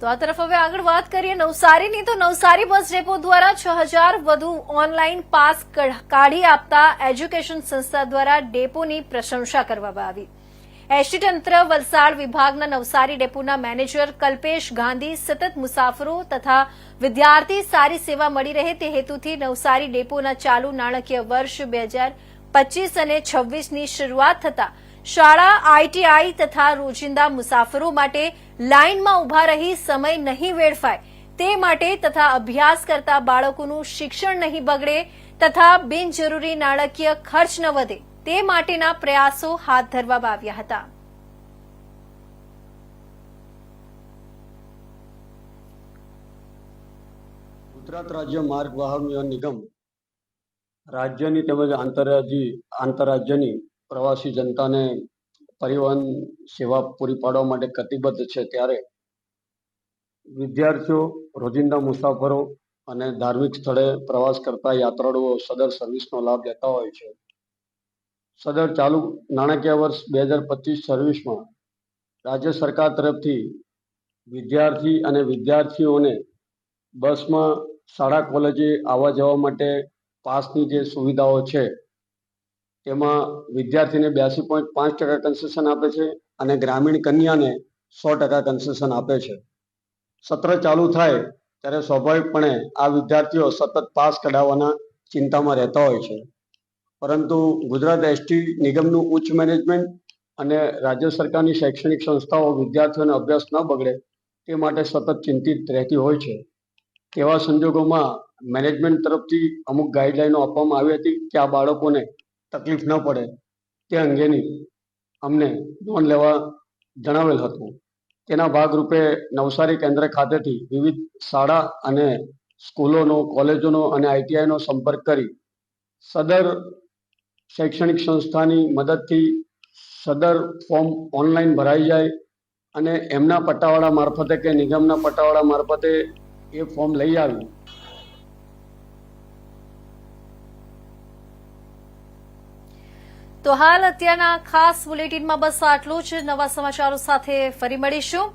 તો આ તરફ હવે આગળ વાત કરીએ નવસારીની. તો નવસારી બસ ડેપો દ્વારા છ હજાર વધુ ઓનલાઈન પાસ કઢ- આપતા એજ્યુકેશન સંસ્થા દ્વારા ડેપોની પ્રશંસા કરવામાં આવી. એસટી તંત્ર, વલસાડ વિભાગના નવસારી ડેપોના મેનેજર કલ્પેશ ગાંધી, સતત મુસાફરો તથા વિદ્યાર્થી સારી સેવા મળી રહે તે હેતુથી નવસારી ડેપોના ચાલુ નાણાકીય વર્ષ બે હજાર પચીસ અને છવ્વીસની શરૂઆત થતા શાળા આઈટીઆઈ તથા રોજિંદા મુસાફરો માટે લાઇનમાં ઊભા રહી સમય નહીં વેડફાય. તે માટે તથા અભ્યાસ કરતા બાળકોનું શિક્ષણ નહીં બગડે તથા બિનજરૂરી નાણાકીય ખર્ચ ન વધે. તે માટેના પ્રયાસો હાથ ધરવામાં આવ્યા હતા. ગુજરાત રાજ્ય માર્ગ વાહન નિગમ રાજ્યની તેમજ આંતરરાજ્ય આંતરરાજ્યની પ્રવાસી જનતાને પરિવહન સેવા પૂરી પાડવા માટે કટિબદ્ધ છે ત્યારે વિદ્યાર્થીઓ, રોજિંદા મુસાફરો અને ધાર્મિક સ્થળે પ્રવાસ કરતા યાત્રાળુઓ સદર સર્વિસનો લાભ લેતા હોય છે. સદર ચાલુ નાણાકીય વર્ષ બે હજાર પચીસ સર્વિસમાં રાજ્ય સરકાર તરફથી વિદ્યાર્થી અને વિદ્યાર્થીઓને બસમાં શાળા કોલેજે આવવા જવા માટે પાસની જે સુવિધાઓ છે તેમાં વિદ્યાર્થીને બ્યાસી પોઈન્ટ પાંચ ટકા કન્સેશન આપે છે અને ગ્રામીણ કન્યાને સો ટકા કન્સેશન આપે છે. સત્ર ચાલુ થાય ત્યારે સ્વાભાવિકપણે આ વિદ્યાર્થીઓ સતત પાસ કઢાવવાના ચિંતામાં રહેતા હોય છે. પરંતુ ગુજરાત એસટી નિગમનું ઉચ્ચ મેનેજમેન્ટ અને રાજ્ય સરકારની શૈક્ષણિક સંસ્થાઓ વિદ્યાર્થીઓને અભ્યાસ ન બગડે તે માટે સતત ચિંતિત રહેતી હોય છે. તેવા સંજોગોમાં મેનેજમેન્ટ તરફથી અમુક ગાઈડલાઈનો આપવામાં આવી હતી કે આ બાળકોને તકલીફ ન પડે તે અંગેની અમને નોંધ લેવા જણાવેલ હતું. તેના ભાગરૂપે નવસારી કેન્દ્ર ખાતેથી વિવિધ શાળા અને સ્કૂલોનો, કોલેજોનો અને આઈટીઆઈનો સંપર્ક કરી સદર શૈક્ષણિક સંસ્થાની મદદથી સદર ફોર્મ ઓનલાઈન ભરાઈ જાય અને એમના પટ્ટાવાળા મારફતે કે નિગમના પટ્ટાવાળા મારફતે એ ફોર્મ લઈ આવી. તો હાલ અત્યારના ખાસ બુલેટિનમાં બસ આટલું જ. નવા સમાચારો સાથે ફરી મળીશું.